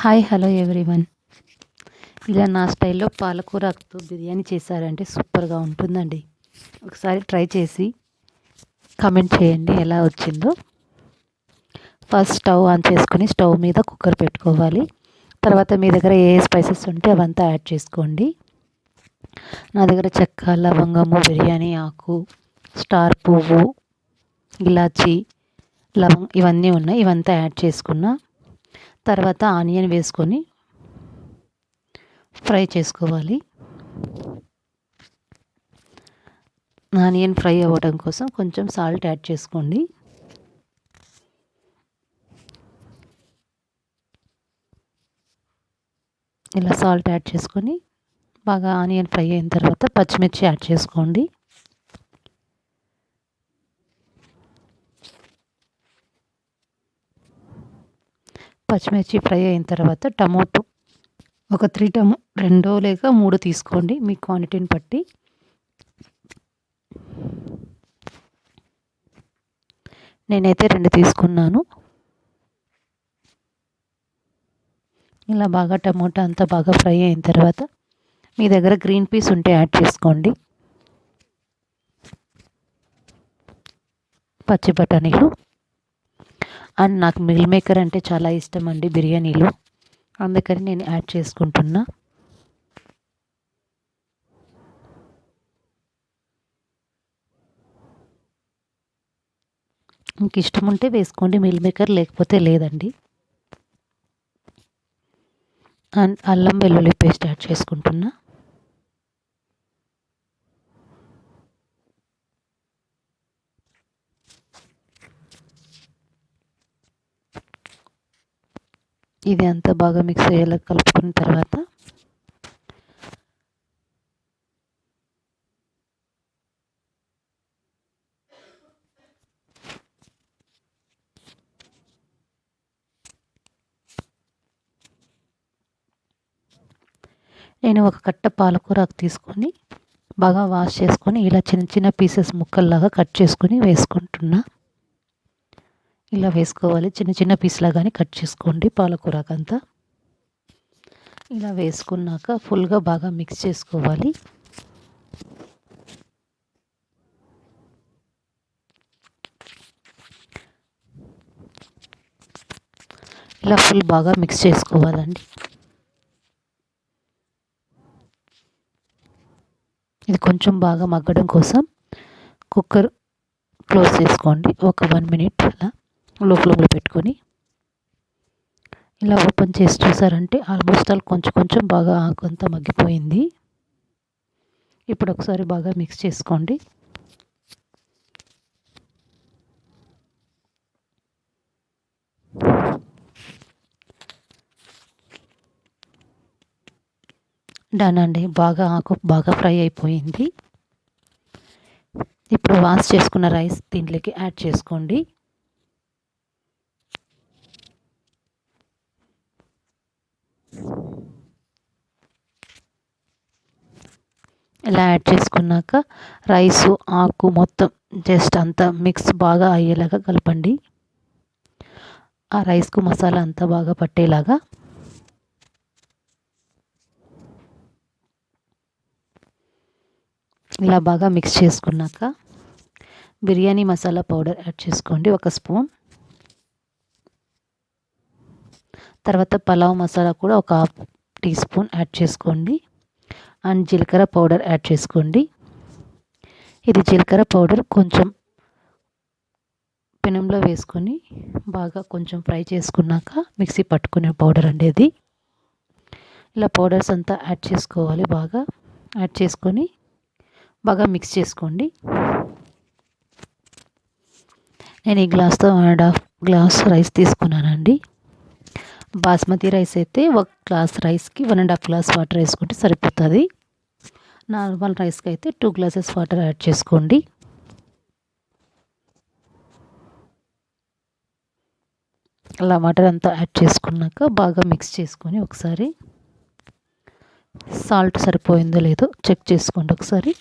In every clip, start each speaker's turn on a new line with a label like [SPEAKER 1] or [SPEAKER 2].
[SPEAKER 1] Hi hello everyone ఇలా నా స్టైల్లో పాలకూరతో బిర్యానీ చేశారంటే సూపర్గా ఉంటుందండి. ఒకసారి ట్రై చేసి కమెంట్ చేయండి ఎలా వచ్చిందో. ఫస్ట్ స్టవ్ ఆన్ చేసుకొని స్టవ్ మీద కుక్కర్ పెట్టుకోవాలి. తర్వాత మీ దగ్గర ఏ స్పైసెస్ ఉంటే అవంతా యాడ్ చేసుకోండి. నా దగ్గర చెక్క లవంగము బిర్యానీ ఆకు స్టార్ పువ్వు ఇలాచీ లవంగ్ ఇవన్నీ ఉన్నాయి. ఇవంతా యాడ్ చేసుకున్నా తర్వాత ఆనియన్ వేసుకొని ఫ్రై చేసుకోవాలి. ఆనియన్ ఫ్రై అవ్వడం కోసం కొంచెం సాల్ట్ యాడ్ చేసుకోండి. ఇలా సాల్ట్ యాడ్ చేసుకొని బాగా ఆనియన్ ఫ్రై అయిన తర్వాత పచ్చిమిర్చి యాడ్ చేసుకోండి. పచ్చిమిర్చి ఫ్రై అయిన తర్వాత టమోటో ఒక త్రీ టమో రెండో లేక మూడు తీసుకోండి. మీ క్వాంటిటీని బట్టి. నేనైతే రెండు తీసుకున్నాను. ఇలా బాగా టమోటా అంతా బాగా ఫ్రై అయిన తర్వాత మీ దగ్గర గ్రీన్ పీస్ ఉంటే యాడ్ చేసుకోండి. పచ్చి బఠానీలు. అండ్ నాకు మిల్ మేకర్ అంటే చాలా ఇష్టం అండి బిర్యానీలో. అందుకని నేను యాడ్ చేసుకుంటున్నా. మీకు ఇష్టం ఉంటే వేసుకోండి మిల్ మేకర్ లేకపోతే లేదండి. అండ్ అల్లం వెల్లుల్లి పేస్ట్ యాడ్ చేసుకుంటున్నా. ఇది అంతా బాగా మిక్స్ అయ్యేలా కలుపుకున్న తర్వాత నేను ఒక కట్ట పాలకూర తీసుకొని బాగా వాష్ చేసుకొని ఇలా చిన్న చిన్న పీసెస్ ముక్కల్లాగా కట్ చేసుకొని వేసుకుంటున్నా. ఇలా వేసుకోవాలి. చిన్న చిన్న పీస్లా కానీ కట్ చేసుకోండి పాలకూరకంతా. ఇలా వేసుకున్నాక ఫుల్గా బాగా మిక్స్ చేసుకోవాలి. ఇలా ఫుల్ బాగా మిక్స్ చేసుకోవాలండి. ఇది కొంచెం బాగా మగ్గడం కోసం కుక్కర్ క్లోజ్ చేసుకోండి. ఒక వన్ మినిట్ అలా. లో ఫ్లేమ్లో పెట్టుకొని ఇలా ఓపెన్ చేసి చూసారంటే ఆల్మోస్ట్ ఆల్ కొంచెం కొంచెం బాగా ఆకు మగ్గిపోయింది. ఇప్పుడు ఒకసారి బాగా మిక్స్ చేసుకోండి. డన్ అండి. బాగా ఆకు బాగా ఫ్రై అయిపోయింది. ఇప్పుడు వాష్ చేసుకున్న రైస్ దీంట్లోకి యాడ్ చేసుకోండి. ఇలా యాడ్ చేసుకున్నాక రైసు ఆకు మొత్తం జస్ట్ అంతా మిక్స్ బాగా అయ్యేలాగా కలపండి. ఆ రైస్కు మసాలా అంతా బాగా పట్టేలాగా ఇలా బాగా మిక్స్ చేసుకున్నాక బిర్యానీ మసాలా పౌడర్ యాడ్ చేసుకోండి ఒక స్పూన్. తర్వాత పలావ్ మసాలా కూడా ఒక హాఫ్ టీ స్పూన్ యాడ్ చేసుకోండి. అండ్ జీలకర్ర పౌడర్ యాడ్ చేసుకోండి. ఇది జీలకర్ర పౌడర్ కొంచెం పెనంలో వేసుకొని బాగా కొంచెం ఫ్రై చేసుకున్నాక మిక్సీ పట్టుకునే పౌడర్ అండి ఇది. ఇలా పౌడర్స్ అంతా యాడ్ చేసుకోవాలి బాగా. యాడ్ చేసుకొని బాగా మిక్స్ చేసుకోండి. నేను ఈ గ్లాస్తో one and half glass rice తీసుకున్నానండి. బాస్మతి రైస్ అయితే ఒక గ్లాస్ రైస్కి one and half glass water వేసుకుంటే సరిపోతుంది. నార్మల్ రైస్కి అయితే టూ గ్లాసెస్ వాటర్ యాడ్ చేసుకోండి. అలా వాటర్ అంతా యాడ్ చేసుకున్నాక బాగా మిక్స్ చేసుకొని ఒకసారి సాల్ట్ సరిపోయిందో లేదో చెక్ చేసుకోండి ఒకసారి.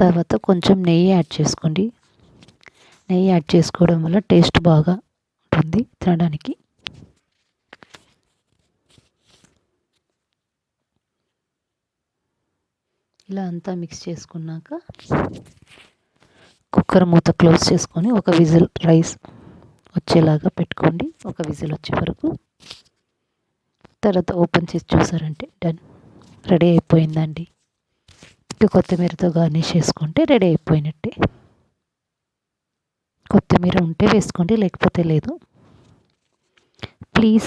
[SPEAKER 1] తర్వాత కొంచెం నెయ్యి యాడ్ చేసుకోండి. నెయ్యి యాడ్ చేసుకోవడం వల్ల టేస్ట్ బాగా ఉంటుంది తినడానికి. ఇలా అంతా మిక్స్ చేసుకున్నాక కుక్కర్ మూత క్లోజ్ చేసుకొని ఒక విజిల్ రైస్ వచ్చేలాగా పెట్టుకోండి. ఒక విజిల్ వచ్చే వరకు. తర్వాత ఓపెన్ చేసి చూసారంటే డన్. రెడీ అయిపోయిందండి. కొత్తిమీరతో గార్నిష్ చేసుకుంటే రెడీ అయిపోయినట్టే. కొత్తిమీర ఉంటే వేసుకోండి లేకపోతే లేదు. ప్లీజ్